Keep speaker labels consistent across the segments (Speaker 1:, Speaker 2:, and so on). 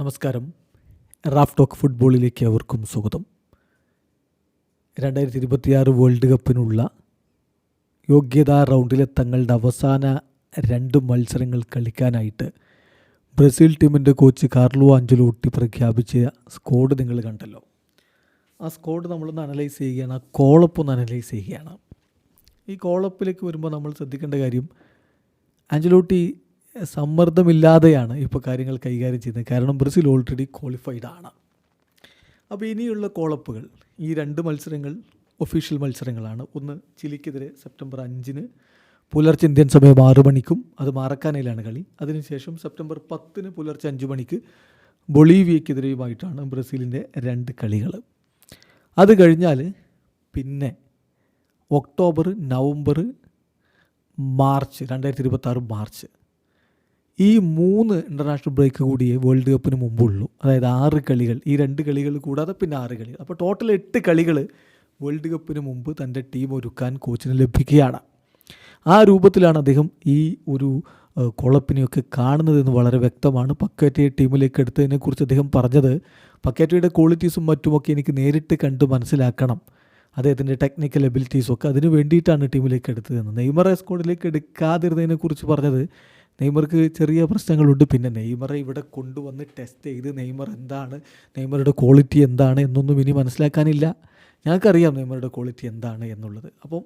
Speaker 1: നമസ്കാരം. Raf talk ഫുട്ബോളിലേക്ക് അവർക്കും സ്വാഗതം. രണ്ടായിരത്തി ഇരുപത്തിയാറ് വേൾഡ് കപ്പിനുള്ള യോഗ്യതാ റൗണ്ടിലെ തങ്ങളുടെ അവസാന രണ്ട് മത്സരങ്ങൾ കളിക്കാനായിട്ട് ബ്രസീൽ ടീമിന്റെ കോച്ച് കാർലോ അഞ്ചലോട്ടി പ്രഖ്യാപിച്ച സ്കോഡ് നിങ്ങൾ കണ്ടല്ലോ. ആ സ്കോഡ് നമ്മളൊന്ന് അനലൈസ് ചെയ്യുകയാണ് ആ കോളപ്പ് ഒന്ന് അനലൈസ് ചെയ്യുകയാണ്. ഈ കോളപ്പിലേക്ക് വരുമ്പോൾ നമ്മൾ ശ്രദ്ധിക്കേണ്ട കാര്യം ആഞ്ചലോട്ടി സമ്മർദ്ദമില്ലാതെയാണ് ഇപ്പോൾ കാര്യങ്ങൾ കൈകാര്യം ചെയ്യുന്നത്. കാരണം ബ്രസീൽ ഓൾറെഡി ക്വാളിഫൈഡ് ആണ്. അപ്പോൾ ഇനിയുള്ള കോളപ്പുകൾ ഈ രണ്ട് മത്സരങ്ങൾ ഒഫീഷ്യൽ മത്സരങ്ങളാണ്. ഒന്ന് ചിലിക്കെതിരെ സെപ്റ്റംബർ അഞ്ചിന് പുലർച്ചെ ഇന്ത്യൻ സമയം ആറ് മണിക്കും അത് മാറക്കാനയിലാണ് കളി. അതിനുശേഷം സെപ്റ്റംബർ പത്തിന് പുലർച്ചെ അഞ്ച് മണിക്ക് ബൊളീവിയക്കെതിരെയുമായിട്ടാണ് ബ്രസീലിന്റെ രണ്ട് കളികൾ. അത് കഴിഞ്ഞാൽ പിന്നെ ഒക്ടോബർ നവംബർ മാർച്ച് രണ്ടായിരത്തി ഇരുപത്താറ് മാർച്ച്. ഈ മൂന്ന് ഇന്റർനാഷണൽ ബ്രേക്ക് കൂടിയേ വേൾഡ് കപ്പിന് മുമ്പുള്ളൂ. അതായത് ആറ് കളികൾ. ഈ രണ്ട് കളികൾ കൂടാതെ പിന്നെ ആറ് കളികൾ. അപ്പോൾ ടോട്ടൽ എട്ട് കളികൾ വേൾഡ് കപ്പിന് മുമ്പ് തന്റെ ടീം ഒരുക്കാൻ കോച്ചിന് ലഭിക്കുകയാണ്. ആ രൂപത്തിലാണ് അദ്ദേഹം ഈ ഒരു കുളപ്പിനെയൊക്കെ കാണുന്നതെന്ന് വളരെ വ്യക്തമാണ്. പക്കേറ്റയെ ടീമിലേക്ക് എടുത്തതിനെക്കുറിച്ച് അദ്ദേഹം പറഞ്ഞത്. പക്കേറ്റയുടെ ക്വാളിറ്റീസും മറ്റുമൊക്കെ എനിക്ക് നേരിട്ട് കണ്ട് മനസ്സിലാക്കണം. അദ്ദേഹത്തിന്റെ ടെക്നിക്കൽ എബിലിറ്റീസും ഒക്കെ അതിന് വേണ്ടിയിട്ടാണ് ടീമിലേക്ക് എടുത്തതെന്ന്. നെയ്മറെ സ്കോഡിലേക്ക് എടുക്കാതിരുന്നതിനെക്കുറിച്ച് പറഞ്ഞത് നെയ്മർക്ക് ചെറിയ പ്രശ്നങ്ങളുണ്ട്. പിന്നെ നെയ്മറെ ഇവിടെ കൊണ്ടുവന്ന് ടെസ്റ്റ് ചെയ്ത് നെയ്മർ എന്താണ് നെയ്മറുടെ ക്വാളിറ്റി എന്താണ് എന്നൊന്നും ഇനി മനസ്സിലാക്കാനില്ല. ഞങ്ങൾക്കറിയാം നെയ്മറുടെ ക്വാളിറ്റി എന്താണ് എന്നുള്ളത്. അപ്പം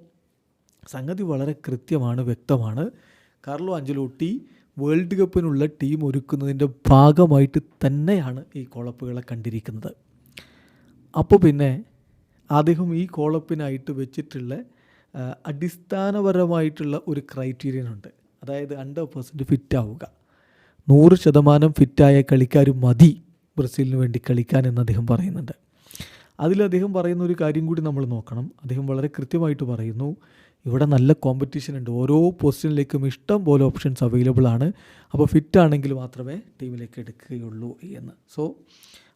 Speaker 1: സംഗതി വളരെ കൃത്യമാണ് വ്യക്തമാണ്. കാർലോ അഞ്ചലോട്ടി വേൾഡ് കപ്പിനുള്ള ടീം ഒരുക്കുന്നതിന്റെ ഭാഗമായിട്ട് തന്നെയാണ് ഈ കോളപ്പുകളെ കണ്ടിരിക്കുന്നത്. അപ്പോൾ പിന്നെ അദ്ദേഹം ഈ കോളപ്പിനായിട്ട് വെച്ചിട്ടുള്ള അടിസ്ഥാനപരമായിട്ടുള്ള ഒരു ക്രൈറ്റീരിയൻ ഉണ്ട്. അതായത് ഹൺഡ്രഡ് പെർസെന്റ് ഫിറ്റ് ആവുക. നൂറ് ശതമാനം ഫിറ്റായ കളിക്കാർ മതി ബ്രസീലിന് വേണ്ടി കളിക്കാൻ എന്ന് അദ്ദേഹം പറയുന്നുണ്ട്. അതിൽ അദ്ദേഹം പറയുന്ന ഒരു കാര്യം കൂടി നമ്മൾ നോക്കണം. അദ്ദേഹം വളരെ കൃത്യമായിട്ട് പറയുന്നു ഇവിടെ നല്ല കോമ്പറ്റീഷൻ ഉണ്ട്. ഓരോ പൊസിഷനിലേക്കും ഇഷ്ടം പോലെ ഓപ്ഷൻസ് അവൈലബിൾ ആണ്. അപ്പോൾ ഫിറ്റ് ആണെങ്കിൽ മാത്രമേ ടീമിലേക്ക് എടുക്കുകയുള്ളൂ എന്ന്. സോ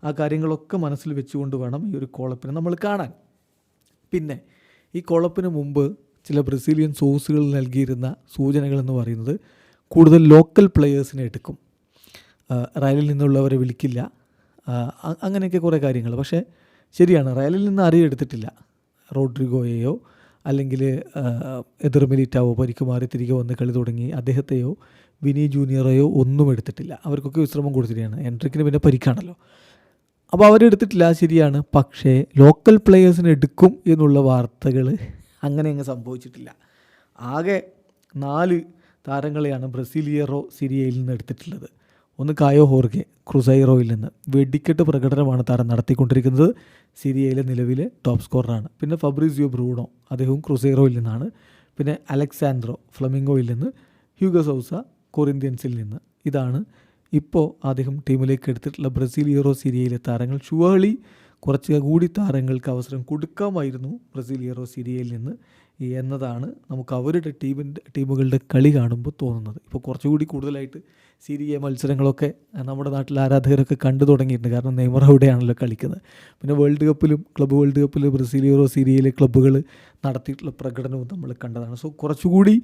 Speaker 1: ആ കാര്യങ്ങളൊക്കെ മനസ്സിൽ വെച്ചുകൊണ്ട് വേണം ഈ ഒരു കോളപ്പിനെ നമ്മൾ കാണാൻ. പിന്നെ ഈ കോളപ്പിന് മുമ്പ് ചില ബ്രസീലിയൻ സോഴ്സുകൾ നൽകിയിരുന്ന സൂചനകൾ എന്ന് പറയുന്നത് കൂടുതൽ ലോക്കൽ പ്ലെയേഴ്സിനെ എടുക്കും. റയലിൽ നിന്നുള്ളവരെ വിളിക്കില്ല. അങ്ങനെയൊക്കെ കുറേ കാര്യങ്ങൾ. പക്ഷേ ശരിയാണ് റയലിൽ നിന്ന് ആരെയും എടുത്തിട്ടില്ല. റോഡ്രിഗോയെയോ അല്ലെങ്കിൽ എതിർ മിലിറ്റാവോ പരിക്ക് മാറി തിരികെ വന്ന് കളി തുടങ്ങി അദ്ദേഹത്തെയോ വിനി ജൂനിയറെയോ ഒന്നും എടുത്തിട്ടില്ല. അവർക്കൊക്കെ വിശ്രമം കൊടുത്തിട്ടാണ് എൻട്രിക്കിന് പിന്നെ പരിക്കാണല്ലോ. അപ്പോൾ അവരെടുത്തിട്ടില്ല ശരിയാണ്. പക്ഷേ ലോക്കൽ പ്ലെയേഴ്സിനെ എടുക്കും എന്നുള്ള വാർത്തകൾ അങ്ങനെ അങ്ങ് സംഭവിച്ചിട്ടില്ല. ആകെ നാല് താരങ്ങളെയാണ് ബ്രസീലിയറോ സിരിയയിൽ നിന്ന് എടുത്തിട്ടുള്ളത്. ഒന്ന് കായോ ഹോർഗെ ക്രുസൈറോയിൽ നിന്ന്. വെടിക്കെട്ട് പ്രകടനമാണ് താരം നടത്തിക്കൊണ്ടിരിക്കുന്നത്. സിരിയയിലെ നിലവിലെ ടോപ്പ് സ്കോററാണ്. പിന്നെ ഫബ്രീസിയോ ബ്രൂണോ അദ്ദേഹവും ക്രുസൈറോയിൽ നിന്നാണ്. പിന്നെ അലക്സാൻഡ്രോ ഫ്ലമിംഗോയിൽ നിന്ന്. ഹ്യൂഗോ സൗസ കൊറിന്ത്യൻസിൽ നിന്ന്. ഇതാണ് ഇപ്പോൾ അദ്ദേഹം ടീമിലേക്ക് എടുത്തിട്ടുള്ള ബ്രസീലിയറോ യൂറോ സിരിയയിലെ താരങ്ങൾ. ഷുവാളി കുറച്ച് കൂടി താരങ്ങൾക്ക് അവസരം കൊടുക്കാമായിരുന്നു ബ്രസീലിയറോ യൂറോ സിരിയയിൽ നിന്ന് എന്നതാണ് നമുക്ക് അവരുടെ ടീമിന്റെ ടീമുകളുടെ കളി കാണുമ്പോൾ തോന്നുന്നത്. ഇപ്പോൾ കുറച്ചുകൂടി കൂടുതലായിട്ട് സിരിയ മത്സരങ്ങളൊക്കെ നമ്മുടെ നാട്ടിലെ ആരാധകരൊക്കെ കണ്ടു തുടങ്ങിയിട്ടുണ്ട്. കാരണം നെയ്മർ അവിടെയാണല്ലോ കളിക്കുന്നത്. പിന്നെ വേൾഡ് കപ്പിലും ക്ലബ്ബ് വേൾഡ് കപ്പിൽ ബ്രസീലിയറോ യൂറോ സിരിയയിലെ ക്ലബ്ബുകൾ നടത്തിയിട്ടുള്ള പ്രകടനവും നമ്മൾ കണ്ടതാണ്. സോ കുറച്ചുകൂടി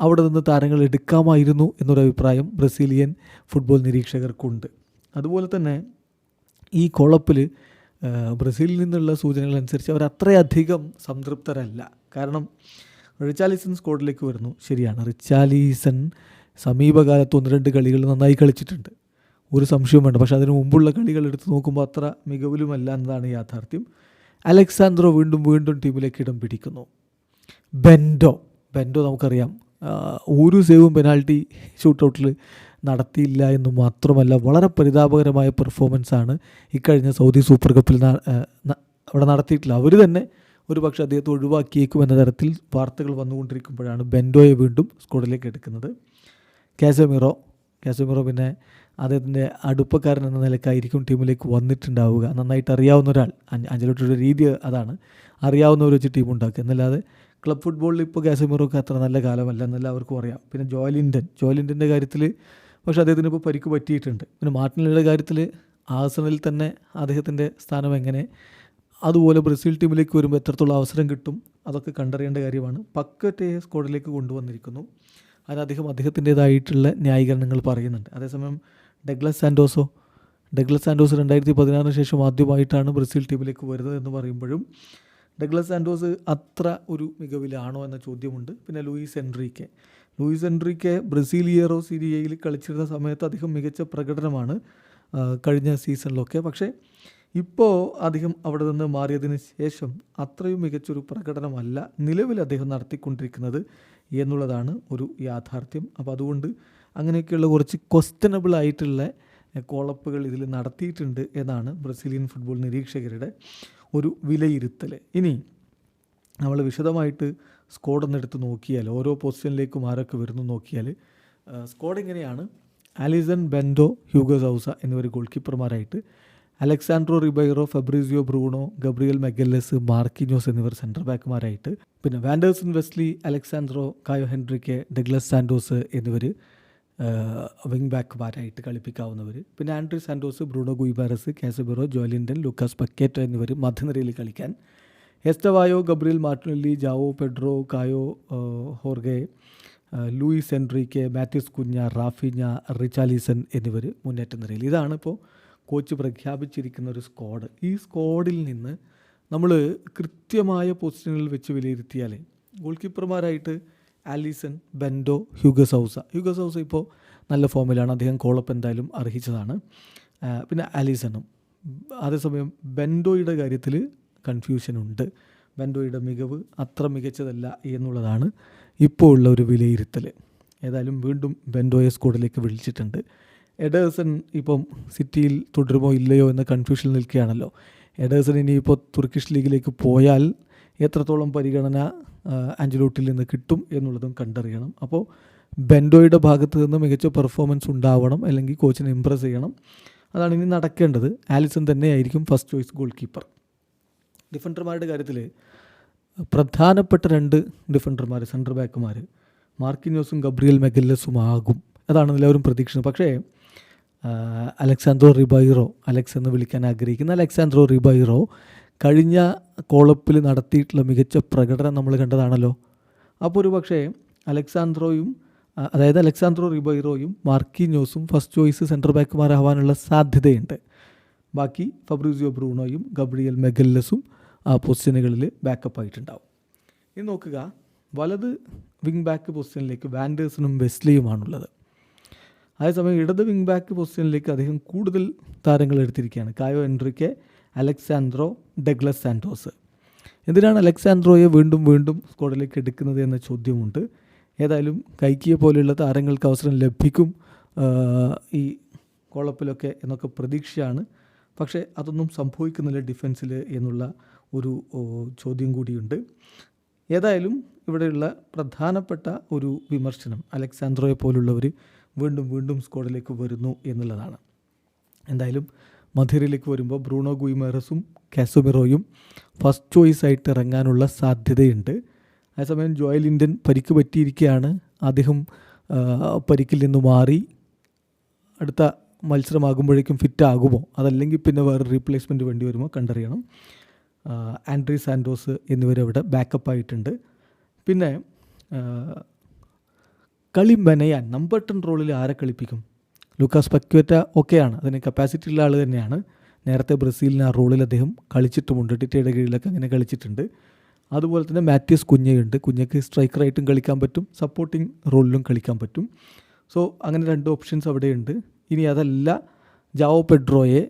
Speaker 1: അവിടെ നിന്ന് താരങ്ങൾ എടുക്കാമായിരുന്നു എന്നൊരു അഭിപ്രായം ബ്രസീലിയൻ ഫുട്ബോൾ നിരീക്ഷകർക്കുണ്ട്. അതുപോലെ തന്നെ ഈ കുളപ്പിൽ ബ്രസീലിൽ നിന്നുള്ള സൂചനകൾ അനുസരിച്ച് അവർ അത്രയധികം സംതൃപ്തരല്ല. കാരണം റിച്ചാലിസൺ സ്കോഡിലേക്ക് വരുന്നു. ശരിയാണ്. റിച്ചാലിസൺ സമീപകാലത്ത് ഒന്ന് രണ്ട് കളികൾ നന്നായി കളിച്ചിട്ടുണ്ട്. ഒരു സംശയവും വേണ്ട. പക്ഷേ അതിന് മുമ്പുള്ള കളികൾ എടുത്ത് നോക്കുമ്പോൾ അത്ര മികവിലുമല്ല എന്നതാണ് യാഥാർത്ഥ്യം. അലക്സാന്ദ്രോ വീണ്ടും വീണ്ടും ടീമിലേക്ക് ഇടം പിടിക്കുന്നു. ബെൻഡോ. ബെൻഡോ നമുക്കറിയാം. ഒരു സേവും പെനാൽറ്റി ഷൂട്ടൗട്ടിൽ നടത്തിയില്ല എന്ന് മാത്രമല്ല വളരെ പരിതാപകരമായ പെർഫോമൻസാണ് ഇക്കഴിഞ്ഞ സൗദി സൂപ്പർ കപ്പിൽ അവിടെ നടത്തിയിട്ടില്ല അവർ തന്നെ ഒരു പക്ഷേ അദ്ദേഹത്തെ ഒഴിവാക്കിയേക്കും എന്ന തരത്തിൽ വാർത്തകൾ വന്നുകൊണ്ടിരിക്കുമ്പോഴാണ് ബെൻഡോയെ വീണ്ടും സ്ക്വാഡിലേക്ക് എടുക്കുന്നത്. കാസമിറോ കാസമിറോ പിന്നെ അദ്ദേഹത്തിന്റെ അടുപ്പക്കാരൻ എന്ന നിലക്കായിരിക്കും ടീമിലേക്ക് വന്നിട്ടുണ്ടാവുക. നന്നായിട്ട് അറിയാവുന്ന ഒരാൾ അഞ്ച- അഞ്ചലോട്ടിയുടെ രീതി അതാണ്. അറിയാവുന്നവർ വെച്ച് ടീം ഉണ്ടാക്കുക. എന്നല്ലാതെ ക്ലബ് ഫുട്ബോളിൽ ഇപ്പോൾ കാസമിറോക്ക് അത്ര നല്ല കാലമല്ല എന്നെല്ലാവർക്കും അറിയാം. പിന്നെ ജോലിൻഡൻ ജോലിൻഡന്റെ കാര്യത്തിൽ പക്ഷേ അദ്ദേഹത്തിന് ഇപ്പോൾ പരിക്ക് പറ്റിയിട്ടുണ്ട്. പിന്നെ മാർട്ടിനയുടെ കാര്യത്തിൽ ആസണിൽ തന്നെ അദ്ദേഹത്തിന്റെ സ്ഥാനം എങ്ങനെ? അതുപോലെ ബ്രസീൽ ടീമിലേക്ക് വരുമ്പോൾ എത്രത്തോളം അവസരം കിട്ടും? അതൊക്കെ കണ്ടറിയേണ്ട കാര്യമാണ്. പക്കറ്റ് സ്ക്വാഡിലേക്ക് കൊണ്ടുവന്നിരിക്കുന്നു. അതിന് അദ്ദേഹം അദ്ദേഹത്തിന്റേതായിട്ടുള്ള ന്യായീകരണങ്ങൾ പറയുന്നുണ്ട്. അതേസമയം ഡഗ്ലസ് സാൻഡോസോ ഡഗ്ലസ് സാൻഡോസ് രണ്ടായിരത്തി പതിനാറിന് ശേഷം ആദ്യമായിട്ടാണ് ബ്രസീൽ ടീമിലേക്ക് വരുന്നത് എന്ന് പറയുമ്പോഴും ഡഗ്ലസ് സാൻഡോസ് അത്ര ഒരു മികവിലാണോ എന്ന ചോദ്യമുണ്ട്. പിന്നെ Luiz Henrique Luiz Henrique Brasileiro സിരിയയിൽ കളിച്ചിരുന്ന സമയത്ത് അദ്ദേഹം മികച്ച പ്രകടനമാണ് കഴിഞ്ഞ സീസണിലൊക്കെ. പക്ഷേ ഇപ്പോൾ അദ്ദേഹം അവിടെ നിന്ന് മാറിയതിന് ശേഷം അത്രയും മികച്ചൊരു പ്രകടനമല്ല നിലവിൽ അദ്ദേഹം നടത്തിക്കൊണ്ടിരിക്കുന്നത് എന്നുള്ളതാണ് ഒരു യാഥാർത്ഥ്യം. അപ്പോൾ അതുകൊണ്ട് അങ്ങനെയൊക്കെയുള്ള കുറച്ച് ക്വസ്റ്റനബിൾ ആയിട്ടുള്ള കോളപ്പുകൾ ഇതിൽ നടത്തിയിട്ടുണ്ട് എന്നാണ് ബ്രസീലിയൻ ഫുട്ബോൾ നിരീക്ഷകരുടെ ഒരു വിലയിരുത്തൽ ഇനി നമ്മൾ വിശദമായിട്ട് സ്ക്വാഡ് ഒന്നെടുത്ത് നോക്കിയാൽ ഓരോ പൊസിഷനിലേക്കും ആരൊക്കെ വരുന്നു നോക്കിയാൽ സ്കോഡ് ഇങ്ങനെയാണ് ആലിസൺ ബെൻഡോ ഹ്യൂഗോ സൗസ എന്നിവർ goal കീപ്പർമാരായിട്ട് Alexsandro Ribeiro Fabricio Bruno Gabriel Magalhaes Marquinhos എന്നിവർ സെന്റർ ബാക്കുമാരായിട്ട് പിന്നെ Vanderson Wesley Alex Sandro Caio Henrique Douglas Santos എന്നിവർ വിങ് ബാക്കുമാരായിട്ട് കളിപ്പിക്കാവുന്നവർ. പിന്നെ Andrey Santos Bruno Guimaraes Casemiro Joelinton Lucas Paqueta എന്നിവർ മധ്യനിരയിൽ കളിക്കാൻ Estevao Gabriel Martinelli Joao Pedro Caio ഹോർഗെ Luis Henrique Matheus Cunha Raphinha Richarlison എന്നിവർ മുന്നേറ്റ നിരയിൽ ഇതാണ് ഇപ്പോൾ കോച്ച് പ്രഖ്യാപിച്ചിരിക്കുന്ന ഒരു സ്ക്വാഡ്. ഈ സ്ക്വാഡിൽ നിന്ന് നമ്മൾ കൃത്യമായ പൊസിഷനിൽ വെച്ച് വിലയിരുത്തിയാൽ goal കീപ്പർമാരായിട്ട് Alisson Bento Hugo Souza Souza. Hugo Souza ഇപ്പോൾ നല്ല ഫോമിലാണ്. അദ്ദേഹം കോളപ്പ് എന്തായാലും അർഹിച്ചതാണ്. പിന്നെ ആലിസണും. അതേസമയം ബെൻഡോയുടെ കാര്യത്തിൽ കൺഫ്യൂഷൻ ഉണ്ട്. ബെൻഡോയുടെ മികവ് അത്ര മികച്ചതല്ല എന്നുള്ളതാണ് ഇപ്പോൾ ഉള്ള ഒരു വിലയിരുത്തൽ ഏതായാലും വീണ്ടും ബെൻഡോയെ സ്കോഡിലേക്ക് വിളിച്ചിട്ടുണ്ട്. എഡേഴ്സൺ ഇപ്പം സിറ്റിയിൽ തുടരുമോ ഇല്ലയോ എന്ന കൺഫ്യൂഷനിൽ നിൽക്കുകയാണല്ലോ. എഡേഴ്സൺ ഇനിയിപ്പോൾ തുർക്കിഷ് ലീഗിലേക്ക് പോയാൽ എത്രത്തോളം പരിഗണന അഞ്ചലോട്ടിൽ നിന്ന് കിട്ടും എന്നുള്ളതും കണ്ടറിയണം. അപ്പോൾ ബെൻഡോയുടെ ഭാഗത്ത് നിന്ന് മികച്ച പെർഫോമൻസ് ഉണ്ടാവണം അല്ലെങ്കിൽ കോച്ചിനെ ഇമ്പ്രസ് ചെയ്യണം. അതാണ് ഇനി നടക്കേണ്ടത്. ആലിസൺ തന്നെയായിരിക്കും ഫസ്റ്റ് ചോയ്സ് ഗോൾ കീപ്പർ ഡിഫൻഡർമാരുടെ കാര്യത്തിൽ പ്രധാനപ്പെട്ട രണ്ട് ഡിഫൻഡർമാർ സെന്റർ ബാക്കുമാർ മാർക്കിന്യോസും ഗബ്രിയൽ മെഗല്ലസും ആകും. അതാണ് എല്ലാവരും പ്രതീക്ഷിക്കുന്നത്. പക്ഷേ അലക്സാൻഡ്രോ റിബൈറോ അലക്സ് എന്ന് വിളിക്കാൻ ആഗ്രഹിക്കുന്ന അലക്സാൻഡ്രോ റിബൈറോ കഴിഞ്ഞ കോളപ്പിൽ നടത്തിയിട്ടുള്ള മികച്ച പ്രകടനം നമ്മൾ കണ്ടതാണല്ലോ. അപ്പോൾ ഒരു പക്ഷേ അലക്സാൻഡ്രോയും അതായത് അലക്സാൻഡ്രോ റിബൈറോയും മാർക്കിന്യോസും ഫസ്റ്റ് ചോയ്സ് സെന്റർ ബാക്കുമാരാവാനുള്ള സാധ്യതയുണ്ട്. ബാക്കി ഫബ്രൂസിയോ ബ്രൂണോയും ഗബ്രിയൽ മെഗല്ലസും പൊസിഷനുകളിൽ ബാക്കപ്പ് ആയിട്ടുണ്ടാവും. ഇനി നോക്കുക വലത് വിങ് ബാക്ക് പൊസിഷനിലേക്ക് വാൻഡേഴ്സണും വെസ്ലിയുമാണുള്ളത് അതേസമയം ഇടത് വിങ് ബാക്ക് പൊസിഷനിലേക്ക് അദ്ദേഹം കൂടുതൽ താരങ്ങൾ എടുത്തിരിക്കുകയാണ്. Caio Henrique Alexsandro Douglas Santos എന്തിനാണ് അലക്സാൻഡ്രോയെ വീണ്ടും വീണ്ടും സ്ക്വാഡിലേക്ക് എടുക്കുന്നത് എന്ന ചോദ്യമുണ്ട്. ഏതായാലും കൈക്കിയെ പോലെയുള്ള താരങ്ങൾക്ക് അവസരം ലഭിക്കും ഈ കോളപ്പിലൊക്കെ എന്നൊക്കെ പ്രതീക്ഷയാണ്. പക്ഷേ അതൊന്നും സംഭവിക്കുന്നില്ല ഡിഫൻസിൽ എന്നുള്ള ഒരു ചോദ്യം കൂടിയുണ്ട്. ഏതായാലും ഇവിടെയുള്ള പ്രധാനപ്പെട്ട ഒരു വിമർശനം അലക്സാൻഡ്രോയെ പോലുള്ളവർ വീണ്ടും വീണ്ടും സ്ക്വാഡിലേക്ക് വരുന്നു എന്നുള്ളതാണ്. എന്തായാലും മധുരയിലേക്ക് വരുമ്പോൾ ബ്രൂണോ ഗുയിമേറസും കാസുമിറോയും ഫസ്റ്റ് ചോയ്സ് ആയിട്ട് ഇറങ്ങാനുള്ള സാധ്യതയുണ്ട്. അതേസമയം ജോയൽ ഇന്ത്യൻ പരിക്ക് പറ്റിയിരിക്കുകയാണ് അദ്ദേഹം പരിക്കിൽ നിന്ന് മാറി അടുത്ത മത്സരമാകുമ്പോഴേക്കും ഫിറ്റ് ആകുമോ അതല്ലെങ്കിൽ പിന്നെ വേറെ റീപ്ലേസ്മെന്റ് വേണ്ടി വരുമോ? കണ്ടറിയണം. ആൻഡ്രി സാൻഡോസ് എന്നിവരവിടെ ബാക്കപ്പ് ആയിട്ടുണ്ട്. പിന്നെ കളി മെനയാൻ നമ്പർ ടെൻ റോളിൽ ആരെ കളിപ്പിക്കും? ലൂക്കാസ് പക്വേറ്റ ഒക്കെയാണ്. അതിന് കപ്പാസിറ്റി ഉള്ള ആൾ തന്നെയാണ്. നേരത്തെ ബ്രസീലിന് ആ റോളിൽ അദ്ദേഹം കളിച്ചിട്ടുമുണ്ട്. ടിറ്റയുടെ കീഴിലൊക്കെ അങ്ങനെ കളിച്ചിട്ടുണ്ട്. അതുപോലെ തന്നെ മാത്യൂസ് കുഞ്ഞയുണ്ട്. കുഞ്ഞയ്ക്ക് സ്ട്രൈക്കറായിട്ടും കളിക്കാൻ പറ്റും. സപ്പോർട്ടിങ് റോളിലും കളിക്കാൻ പറ്റും. സോ അങ്ങനെ രണ്ട് ഓപ്ഷൻസ് അവിടെയുണ്ട്. ഇനി അതല്ല ജാവോ പെഡ്രോയെ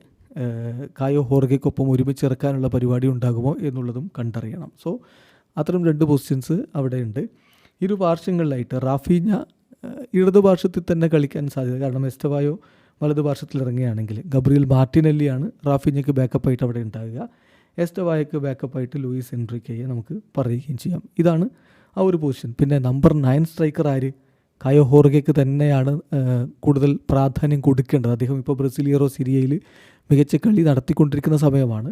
Speaker 1: കായോ ഹോർഗയ്ക്കൊപ്പം ഒരുമിച്ച് ഇറക്കാനുള്ള പരിപാടി ഉണ്ടാകുമോ എന്നുള്ളതും കണ്ടറിയണം. സോ അത്തരം രണ്ട് പൊസിഷൻസ് അവിടെയുണ്ട് ഇരു പാർശ്വങ്ങളിലായിട്ട് റാഫീഞ്ഞ ഇടതുപാർശ്വത്തിൽ ഇടത് പാർശ്വത്തിൽ തന്നെ കളിക്കാൻ സാധ്യത കാരണം എസ്റ്റവായോ വലതുപാർശ്വത്തിൽ ഇറങ്ങുകയാണെങ്കിൽ ഗബ്രിയൽ മാർട്ടിനെല്ലിയാണ് റാഫീഞ്ഞയ്ക്ക് ബാക്കപ്പായിട്ട് അവിടെ ഉണ്ടാകുക എസ്റ്റവായക്ക് ബാക്കപ്പായിട്ട് ലൂയിസ് എൻട്രിക്കയെ നമുക്ക് പറയുകയും ചെയ്യാം. ഇതാണ് ആ ഒരു പൊസിഷൻ പിന്നെ നമ്പർ നയൻ സ്ട്രൈക്കർ ആര്? കായോ ഹോർഗയ്ക്ക് തന്നെയാണ് കൂടുതൽ പ്രാധാന്യം കൊടുക്കേണ്ടത്. അദ്ദേഹം ഇപ്പോൾ ബ്രസീലിയറോ സിരിയയിൽ മികച്ച കളി നടത്തിക്കൊണ്ടിരിക്കുന്ന സമയമാണ്.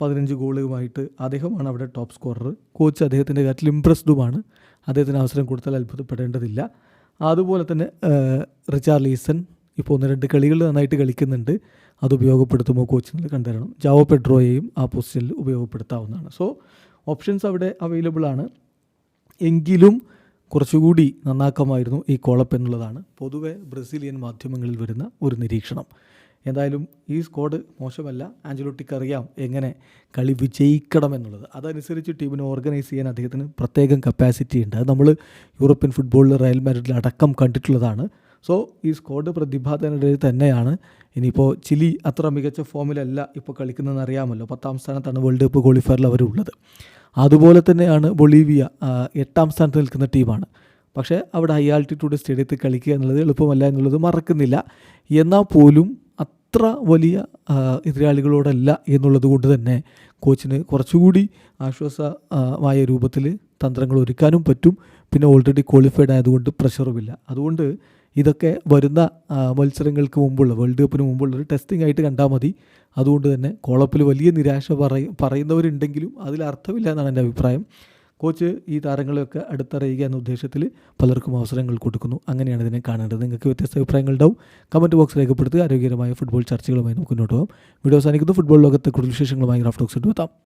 Speaker 1: പതിനഞ്ച് ഗോളുമായിട്ട് അദ്ദേഹമാണ് അവിടെ ടോപ്പ് സ്കോറർ കോച്ച് അദ്ദേഹത്തിന്റെ കാര്യത്തിൽ ഇംപ്രസ്ഡുമാണ് അദ്ദേഹത്തിന് അവസരം കൊടുത്താൽ അത്ഭുതപ്പെടേണ്ടതില്ല. അതുപോലെ തന്നെ റിച്ചാർഡ് ലീസൺ ഇപ്പോൾ ഒന്ന് രണ്ട് കളികൾ നന്നായിട്ട് കളിക്കുന്നുണ്ട്. അത് ഉപയോഗപ്പെടുത്തുമോ കോച്ചിനെ കണ്ടുവരണം ജാവോ പെഡ്രോയെയും ആ പൊസിഷനിൽ ഉപയോഗപ്പെടുത്താവുന്നതാണ്. സോ ഓപ്ഷൻസ് അവിടെ അവൈലബിൾ ആണ്. എങ്കിലും കുറച്ചുകൂടി നന്നാക്കമായിരുന്നു ഈ കോളപ്പ് എന്നുള്ളതാണ്. പൊതുവെ ബ്രസീലിയൻ മാധ്യമങ്ങളിൽ വരുന്ന ഒരു നിരീക്ഷണം. എന്തായാലും ഈ സ്ക്വാഡ് മോശമല്ല. ആഞ്ചലോട്ടിക്ക് അറിയാം എങ്ങനെ കളി വിജയിക്കണം എന്നുള്ളത്. അതനുസരിച്ച് ടീമിനെ ഓർഗനൈസ് ചെയ്യാൻ അദ്ദേഹത്തിന് പ്രത്യേകം കപ്പാസിറ്റി ഉണ്ട്. അത് നമ്മൾ യൂറോപ്യൻ ഫുട്ബോളിൽ റയൽ മാഡ്രിഡിൽ അടക്കം കണ്ടിട്ടുള്ളതാണ്. സോ ഈ സ്ക്വാഡ് പ്രതിഭാതനിടയിൽ തന്നെയാണ്. ഇനിയിപ്പോൾ ചിലി അത്ര മികച്ച ഫോമിലല്ല ഇപ്പോൾ കളിക്കുന്നതെന്ന് അറിയാമല്ലോ. പത്താം സ്ഥാനത്താണ് വേൾഡ് കപ്പ് ക്വാളിഫയറിൽ അവരുള്ളത്. അതുപോലെ തന്നെയാണ് ബൊളീവിയ എട്ടാം സ്ഥാനത്ത് നിൽക്കുന്ന ടീമാണ്. പക്ഷേ അവിടെ ഹൈ ആൾട്ടിറ്റ്യൂഡ് സ്റ്റേഡിയത്തിൽ കളിക്കുക എന്നുള്ളത് എളുപ്പമല്ല എന്നുള്ളത് മറക്കുന്നില്ല. എന്നാൽ പോലും അത്ര വലിയ എതിരാളികളോടല്ല എന്നുള്ളത് കൊണ്ട് തന്നെ കോച്ചിന് കുറച്ചുകൂടി ആശ്വാസമായ രൂപത്തിൽ തന്ത്രങ്ങൾ ഒരുക്കാനും പറ്റും. പിന്നെ ഓൾറെഡി ക്വാളിഫൈഡ് ആയതുകൊണ്ട് പ്രഷറുമില്ല അതുകൊണ്ട് ഇതൊക്കെ വരുന്ന മത്സരങ്ങൾക്ക് മുമ്പുള്ള വേൾഡ് കപ്പിന് മുമ്പുള്ള ഒരു ടെസ്റ്റിംഗ് ആയിട്ട് കണ്ടാൽ മതി. അതുകൊണ്ട് തന്നെ കോളപ്പിൽ വലിയ നിരാശ പറയും പറയുന്നവരുണ്ടെങ്കിലും അതിൽ അർത്ഥമില്ല എന്നാണ് എന്റെ അഭിപ്രായം. കോച്ച് ഈ താരങ്ങളെയൊക്കെ അടുത്തറിയുക എന്ന ഉദ്ദേശത്തിൽ പലർക്കും അവസരങ്ങൾ കൊടുക്കുന്നു. അങ്ങനെയാണ് ഇതിനെ കാണേണ്ടത്. നിങ്ങൾക്ക് വ്യത്യസ്ത അഭിപ്രായങ്ങളുണ്ടാവും. കമന്റ് ബോക്സ് രേഖപ്പെടുത്തുക. ആരോഗ്യകരമായ ഫുട്ബോൾ ചർച്ചകളുമായി നമുക്ക് മുന്നോട്ട് പോകാം. വീഡിയോ അവസാനിക്കുന്നു. ഫുട്ബോൾ ലോകത്തെ കൂടുതൽ വിശേഷങ്ങളുമായി ക്രാഫ്റ്റ് ടോക്സ് എത്താം.